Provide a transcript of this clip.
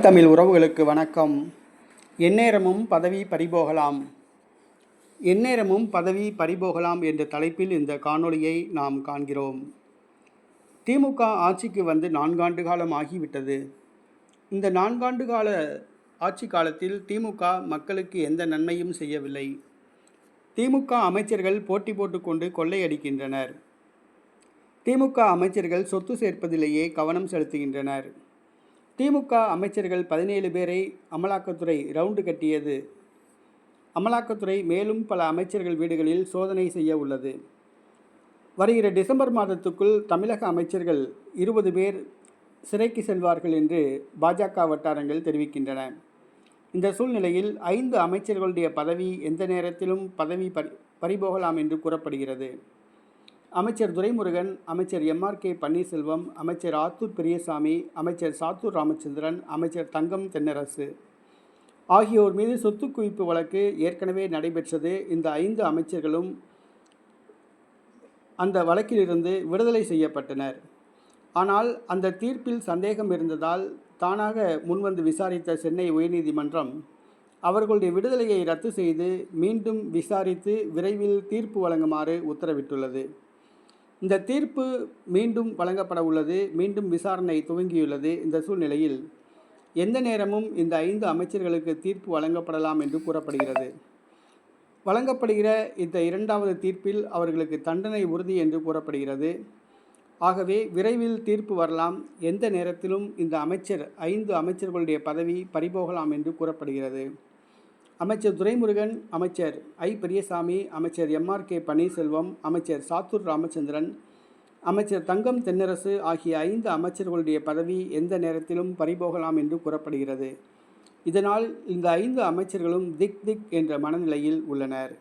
தமிழ் உறவுகளுக்கு வணக்கம். எந்நேரமும் பதவி பறிபோகலாம். எந்நேரமும் பதவி பறிபோகலாம் என்ற தலைப்பில் இந்த காணொளியை நாம் காண்கிறோம். திமுக ஆட்சிக்கு வந்து நான்காண்டு காலம் ஆகிவிட்டது. இந்த நான்காண்டு கால ஆட்சி காலத்தில் திமுக மக்களுக்கு எந்த நன்மையும் செய்யவில்லை. திமுக அமைச்சர்கள் போட்டி போட்டுக்கொண்டு கொள்ளையடிக்கின்றனர். திமுக அமைச்சர்கள் சொத்து சேர்ப்பதிலேயே கவனம் செலுத்துகின்றனர். திமுக அமைச்சர்கள் பதினேழு பேரை அமலாக்கத்துறை ரவுண்டு கட்டியது. அமலாக்கத்துறை மேலும் பல அமைச்சர்கள் வீடுகளில் சோதனை செய்ய உள்ளது. வருகிற டிசம்பர் மாதத்துக்குள் தமிழக அமைச்சர்கள் இருபது பேர் சிறைக்கு செல்வார்கள் என்று பாஜக வட்டாரங்கள் தெரிவிக்கின்றன. இந்த சூழ்நிலையில் ஐந்து அமைச்சர்களுடைய பதவி எந்த நேரத்திலும் பதவி பறி பறிபோகலாம் என்று கூறப்படுகிறது. அமைச்சர் துரைமுருகன் அமைச்சர் எம்ஆர் கே. பன்னீர்செல்வம் அமைச்சர் ஆத்தூர் பெரியசாமி அமைச்சர் சாத்தூர் ராமச்சந்திரன் அமைச்சர் தங்கம் தென்னரசு. ஆகியோர் மீது சொத்து குவிப்பு வழக்கு ஏற்கனவே நடைபெற்றது. இந்த ஐந்து அமைச்சர்களும் அந்த வழக்கிலிருந்து விடுதலை செய்யப்பட்டனர். ஆனால் அந்த தீர்ப்பில் சந்தேகம் இருந்ததால் தானாக முன்வந்து விசாரித்த சென்னை உயர்நீதிமன்றம் அவர்களுடைய விடுதலையை ரத்து செய்து மீண்டும் விசாரித்து விரைவில் தீர்ப்பு வழங்குமாறு உத்தரவிட்டுள்ளது. இந்த தீர்ப்பு மீண்டும் வழங்கப்பட உள்ளது மீண்டும் விசாரணை துவங்கியுள்ளது இந்த சூழ்நிலையில். எந்த நேரமும் இந்த ஐந்து அமைச்சர்களுக்கு தீர்ப்பு வழங்கப்படலாம் என்று கூறப்படுகிறது. வழங்கப்படுகிற இந்த இரண்டாவது தீர்ப்பில் அவர்களுக்கு தண்டனை உறுதி என்று கூறப்படுகிறது. ஆகவே விரைவில் தீர்ப்பு வரலாம். எந்த நேரத்திலும் இந்த அமைச்சர் ஐந்து அமைச்சர்களுடைய பதவி பறிபோகலாம் என்று கூறப்படுகிறது. அமைச்சர் துரைமுருகன் அமைச்சர் ஐ. பெரியசாமி அமைச்சர் எம்ஆர் கே. பன்னீர்செல்வம் அமைச்சர் சாத்தூர் ராமச்சந்திரன் அமைச்சர் தங்கம் தென்னரசு ஆகிய ஐந்து அமைச்சர்களுடைய பதவி எந்த நேரத்திலும் பறிபோகலாம் என்று கூறப்படுகிறது. இதனால் இந்த ஐந்து அமைச்சர்களும் திக் திக் என்ற மனநிலையில் உள்ளனர்.